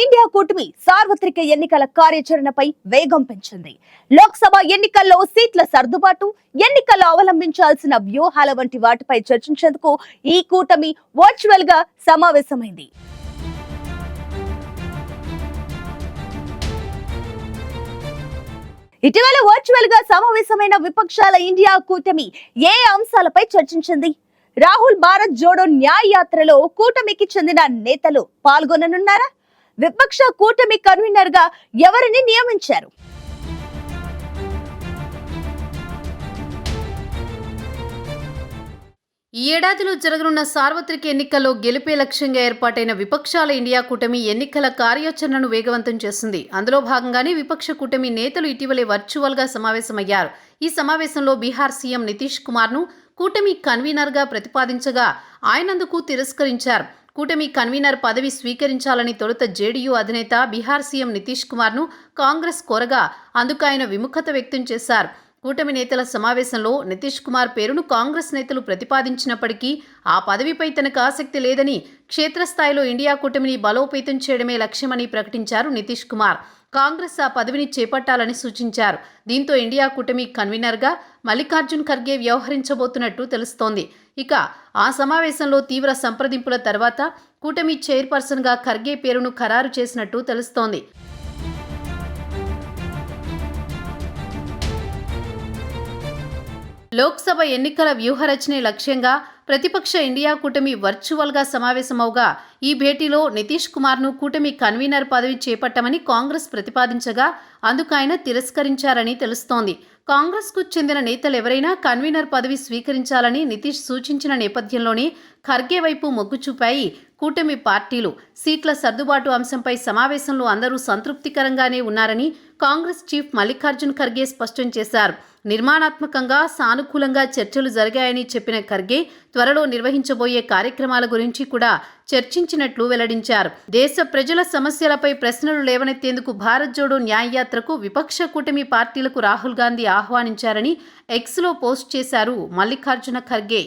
India కూటమి సార్వత్రిక ఎన్నికల కార్యాచరణపై వేగం పెంచింది. లోక్సభ ఎన్నికల్లో సీట్ల సర్దుబాటు ఎన్నికల్లో అవలంబించాల్సిన వ్యూహాల వంటి వాటిపై చర్చించేందుకు ఈ కూటమి వర్చువల్గా సమావేశమైంది. ఇటీవల వర్చువల్గా సమావేశమైన విపక్షాల ఇండియా కూటమి ఏ అంశాలపై చర్చించింది? రాహుల్ భారత్ జోడో న్యాయ యాత్రలో కూటమికి చెందిన నేతలు పాల్గొననున్నారా? విపక్ష కూటమి కన్వీనర్గా ఎవరిని నియమించారు? ఈ ఏడాదిలో జరగనున్న సార్వత్రిక ఎన్నికల్లో గెలిపే లక్ష్యంగా ఏర్పాటైన విపక్షాల ఇండియా కూటమి ఎన్నికల కార్యాచరణను వేగవంతం చేస్తుంది. అందులో భాగంగానే విపక్ష కూటమి నేతలు ఇటీవలే వర్చువల్గా సమావేశమయ్యారు. ఈ సమావేశంలో బీహార్ సీఎం నితీష్ కుమార్ను కూటమి కన్వీనర్గా ప్రతిపాదించగా ఆయనందుకు తిరస్కరించారు. కూటమి కన్వీనర్ పదవి స్వీకరించాలని తొలుత జేడీయూ అధినేత బీహార్ సీఎం నితీష్ కుమార్ను కాంగ్రెస్ కోరగా అందుకు ఆయన విముఖత వ్యక్తం చేశారు. కూటమి నేతల సమావేశంలో నితీష్ కుమార్ పేరును కాంగ్రెస్ నేతలు ప్రతిపాదించినప్పటికీ ఆ పదవిపై తనకు ఆసక్తి లేదని క్షేత్రస్థాయిలో ఇండియా కూటమిని బలోపేతం చేయడమే లక్ష్యమని ప్రకటించారు నితీష్ కుమార్. కాంగ్రెస్ ఆ పదవిని చేపట్టాలని సూచించారు. దీంతో ఇండియా కూటమి కన్వీనర్గా మల్లికార్జున్ ఖర్గే వ్యవహరించబోతున్నట్టు తెలుస్తోంది. ఇక ఆ సమావేశంలో తీవ్ర సంప్రదింపుల తర్వాత కూటమి చైర్పర్సన్గా ఖర్గే పేరును ఖరారు చేసినట్టు తెలుస్తోంది. లోక్సభ ఎన్నికల వ్యూహరచనే లక్ష్యంగా ప్రతిపక్ష ఇండియా కూటమి వర్చువల్గా సమావేశమవుగా ఈ భేటీలో నితీష్ కుమార్ను కూటమి కన్వీనర్ పదవి చేపట్టమని కాంగ్రెస్ ప్రతిపాదించగా అందుకు ఆయన తిరస్కరించారని తెలుస్తోంది. కాంగ్రెస్కు చెందిన నేతలు ఎవరైనా కన్వీనర్ పదవి స్వీకరించాలని నితీష్ సూచించిన నేపథ్యంలోనే ఖర్గే వైపు మొగ్గు చూపాయి. కూటమి పార్టీలు సీట్ల సర్దుబాటు అంశంపై సమావేశంలో అందరూ సంతృప్తికరంగానే ఉన్నారని కాంగ్రెస్ చీఫ్ మల్లికార్జున్ ఖర్గే స్పష్టం చేశారు. నిర్మాణాత్మకంగా సానుకూలంగా చర్చలు జరిగాయని చెప్పిన ఖర్గే త్వరలో నిర్వహించబోయే కార్యక్రమాల గురించి కూడా చర్చించినట్లు వెల్లడించారు. దేశ ప్రజల సమస్యలపై ప్రశ్నలు లేవనెత్తేందుకు భారత్ జోడో న్యాయయాత్రకు విపక్ష కూటమి పార్టీలకు రాహుల్ గాంధీ ఆహ్వానించారని ఎక్స్లో పోస్ట్ చేశారు మల్లికార్జున ఖర్గే.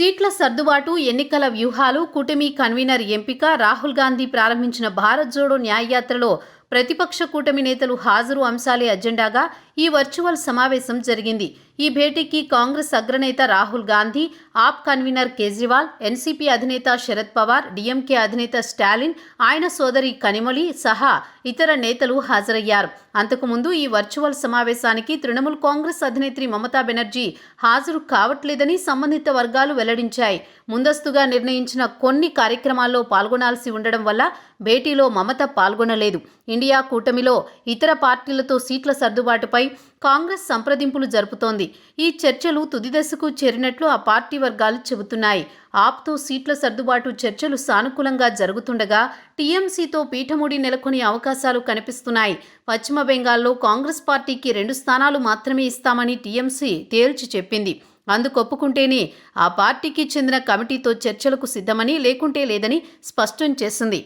సీట్ల సర్దుబాటు ఎన్నికల వ్యూహాలు కూటమి కన్వీనర్ ఎంపిక రాహుల్ గాంధీ ప్రారంభించిన భారత్ జోడో న్యాయయాత్రలో ప్రతిపక్ష కూటమి నేతలు హాజరు అంశాలే అజెండాగా ఈ వర్చువల్ సమావేశం జరిగింది. ఈ భేటీకి కాంగ్రెస్ అగ్రనేత రాహుల్ గాంధీ ఆప్ కన్వీనర్ కేజ్రీవాల్ ఎన్సీపీ అధినేత శరద్ పవార్ డిఎంకే అధినేత స్టాలిన్ ఆయన సోదరి కనిమొలి సహా ఇతర నేతలు హాజరయ్యారు. అంతకుముందు ఈ వర్చువల్ సమావేశానికి తృణమూల్ కాంగ్రెస్ అధినేత్రి మమతా బెనర్జీ హాజరు కావట్లేదని సంబంధిత వర్గాలు వెల్లడించాయి. ముందస్తుగా నిర్ణయించిన కొన్ని కార్యక్రమాల్లో పాల్గొనాల్సి ఉండడం వల్ల భేటీలో మమత పాల్గొనలేదు. ఇండియా కూటమిలో ఇతర పార్టీలతో సీట్ల సర్దుబాటుపై కాంగ్రెస్ సంప్రదింపులు జరుపుతోంది. ఈ చర్చలు తుది దశకు చేరినట్లు ఆ పార్టీ వర్గాలు చెబుతున్నాయి. ఆప్తో సీట్ల సర్దుబాటు చర్చలు సానుకూలంగా జరుగుతుండగా టీఎంసీతో పీఠముడి నెలకొని అవకాశాలు కనిపిస్తున్నాయి. పశ్చిమ బెంగాల్లో కాంగ్రెస్ పార్టీకి రెండు స్థానాలు మాత్రమే ఇస్తామని టీఎంసీ తేల్చి చెప్పింది. అందుకొప్పుకుంటేనే ఆ పార్టీకి చెందిన కమిటీతో చర్చలకు సిద్ధమని లేకుంటే లేదని స్పష్టం చేసింది.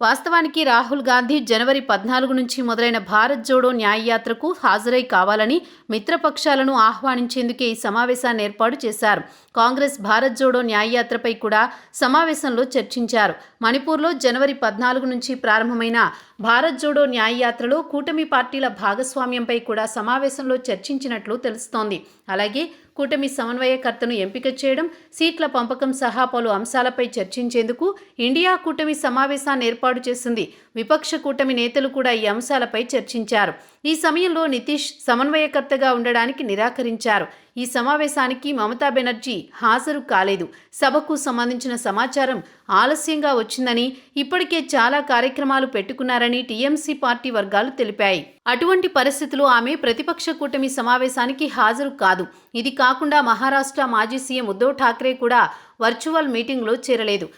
వాస్తవానికి రాహుల్ గాంధీ జనవరి పద్నాలుగు నుంచి మొదలైన భారత్ జోడో న్యాయయాత్రకు హాజరై కావాలని మిత్రపక్షాలను ఆహ్వానించేందుకే ఈ సమావేశాన్ని ఏర్పాటు చేశారు. కాంగ్రెస్ భారత్ జోడో న్యాయయాత్రపై కూడా సమావేశంలో చర్చించారు. మణిపూర్లో జనవరి పద్నాలుగు నుంచి ప్రారంభమైన భారత్ జోడో న్యాయయాత్రలో కూటమి పార్టీల భాగస్వామ్యంపై కూడా సమావేశంలో చర్చించినట్లు తెలుస్తోంది. అలాగే కూటమి సమన్వయకర్తను ఎంపిక చేయడం సీట్ల పంపకం సహా పలు అంశాలపై చర్చించేందుకు ఇండియా కూటమి సమావేశాన్ని ఏర్పాటు చేసింది. విపక్ష కూటమి నేతలు కూడా ఈ అంశాలపై చర్చించారు. ఈ సమయంలో నితీష్ సమన్వయకర్తగా ఉండడానికి నిరాకరించారు. ఈ సమావేశానికి మమతా బెనర్జీ హాజరు కాలేదు. సభకు సంబంధించిన సమాచారం ఆలస్యంగా వచ్చిందని ఇప్పటికే చాలా కార్యక్రమాలు పెట్టుకున్నారని టీఎంసీ పార్టీ వర్గాలు తెలిపాయి. అటువంటి పరిస్థితులు ఆమె ప్రతిపక్ష కూటమి సమావేశానికి హాజరు కాదు. ఇది కాకుండా మహారాష్ట్ర మాజీ సీఎం ఉద్ధవ్ ఠాక్రే కూడా వర్చువల్ మీటింగ్లో చేరలేదు.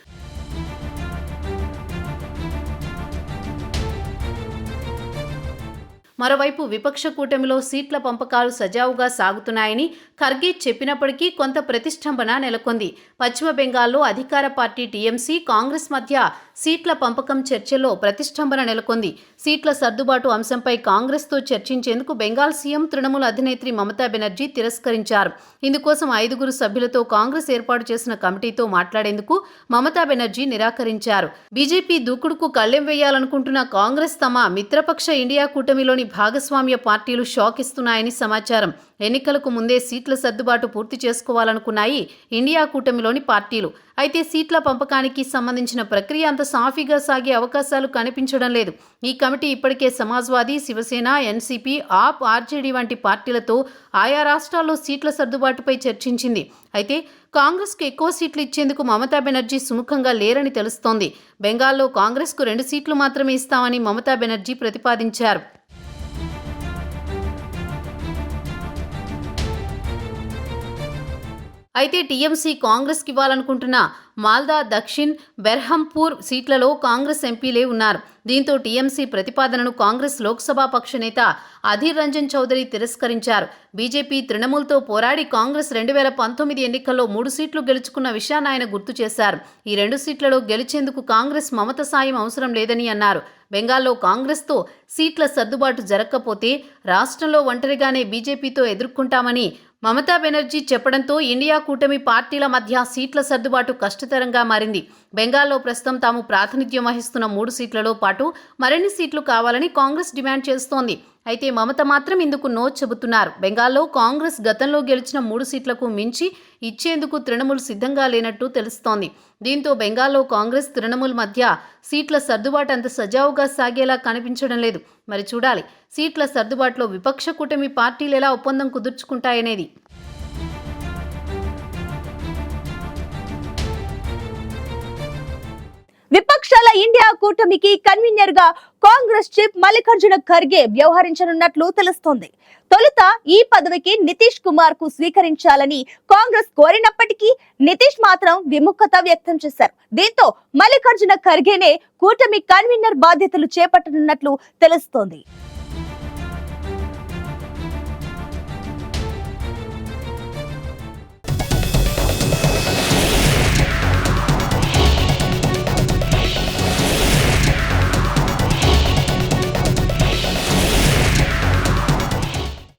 మరోవైపు విపక్ష కూటమిలో సీట్ల పంపకాలు సజావుగా సాగుతున్నాయని ఖర్గే చెప్పినప్పటికీ కొంత ప్రతిష్టంభన నెలకొంది. పశ్చిమ బెంగాల్లో అధికార పార్టీ టీఎంసీ కాంగ్రెస్ మధ్య సీట్ల పంపకం చర్చలో ప్రతిష్టంభన నెలకొంది. సీట్ల సర్దుబాటు అంశంపై కాంగ్రెస్తో చర్చించేందుకు బెంగాల్ సీఎం తృణమూల అధినేత్రి మమతా బెనర్జీ తిరస్కరించారు. ఇందుకోసం ఐదుగురు సభ్యులతో కాంగ్రెస్ ఏర్పాటు చేసిన కమిటీతో మాట్లాడేందుకు మమతా బెనర్జీ నిరాకరించారు. బీజేపీ దూకుడుకు కళ్ళెం వేయాలనుకుంటున్న కాంగ్రెస్ తమ మిత్రపక్ష ఇండియా కూటమిలోని భాగస్వామ్య పార్టీలు షాక్ ఇస్తున్నాయని సమాచారం. ఎన్నికలకు ముందే సీట్ల సర్దుబాటు పూర్తి చేసుకోవాలనుకున్నాయి ఇండియా కూటమిలోని పార్టీలు. అయితే సీట్ల పంపకానికి సంబంధించిన ప్రక్రియ అంత సాఫీగా సాగే అవకాశాలు కనిపించడం లేదు. ఈ కమిటీ ఇప్పటికే సమాజ్వాదీ శివసేన ఎన్సీపీ ఆప్ ఆర్జేడీ వంటి పార్టీలతో ఆయా రాష్ట్రాల్లో సీట్ల సర్దుబాటుపై చర్చించింది. అయితే కాంగ్రెస్కు ఎక్కువ సీట్లు ఇచ్చేందుకు మమతా బెనర్జీ సుముఖంగా లేరని తెలుస్తోంది. బెంగాల్లో కాంగ్రెస్కు రెండు సీట్లు మాత్రమే ఇస్తామని మమతా బెనర్జీ ప్రతిపాదించారు. అయితే టీఎంసీ కాంగ్రెస్కి ఇవ్వాలనుకుంటున్న మాల్దా దక్షిణ్ బెర్హంపూర్ సీట్లలో కాంగ్రెస్ ఎంపీలే ఉన్నారు. దీంతో టీఎంసీ ప్రతిపాదనను కాంగ్రెస్ లోక్సభ పక్ష నేత అధీర్ రంజన్ చౌదరి తిరస్కరించారు. బీజేపీ తృణమూల్తో పోరాడి కాంగ్రెస్ రెండు వేల పంతొమ్మిది ఎన్నికల్లో మూడు సీట్లు గెలుచుకున్న విషయాన్ని ఆయన గుర్తు చేశారు. ఈ రెండు సీట్లలో గెలిచేందుకు కాంగ్రెస్ మమత సాయం అవసరం లేదని అన్నారు. బెంగాల్లో కాంగ్రెస్తో సీట్ల సర్దుబాటు జరగకపోతే రాష్ట్రంలో ఒంటరిగానే బీజేపీతో ఎదుర్కొంటామని మమతా బెనర్జీ చెప్పడంతో ఇండియా కూటమి పార్టీల మధ్య సీట్ల సర్దుబాటు కష్టతరంగా మారింది. బెంగాల్లో ప్రస్తుతం తాము ప్రాతినిధ్యం వహిస్తున్న మూడు సీట్లలో పాటు మరిన్ని సీట్లు కావాలని కాంగ్రెస్ డిమాండ్ చేస్తోంది. అయితే మమత మాత్రం ఇందుకు నో చెబుతున్నారు. బెంగాల్లో కాంగ్రెస్ గతంలో గెలిచిన మూడు సీట్లకు మించి ఇచ్చేందుకు తృణమూల్ సిద్ధంగా లేనట్టు తెలుస్తోంది. దీంతో బెంగాల్లో కాంగ్రెస్ తృణమూల్ మధ్య సీట్ల సర్దుబాటు అంత సజావుగా సాగేలా కనిపించడం లేదు. మరి చూడాలి సీట్ల సర్దుబాటులో విపక్ష కూటమి పార్టీలు ఎలా ఒప్పందం కుదుర్చుకుంటాయనేది. విపక్షాల ఇండియా కూటమికి కన్వీనర్గా కాంగ్రెస్ చీఫ్ మల్లికార్జున ఖర్గే వ్యవహరించనున్నట్లు తెలుస్తోంది. తొలుత ఈ పదవికి నితీష్ కుమార్కు స్వీకరించాలని కాంగ్రెస్ కోరినప్పటికీ నితీష్ మాత్రం విముఖత వ్యక్తం చేశారు. దీంతో మల్లికార్జున ఖర్గేనే కూటమి కన్వీనర్ బాధ్యతలు చేపట్టనున్నట్లు తెలుస్తోంది.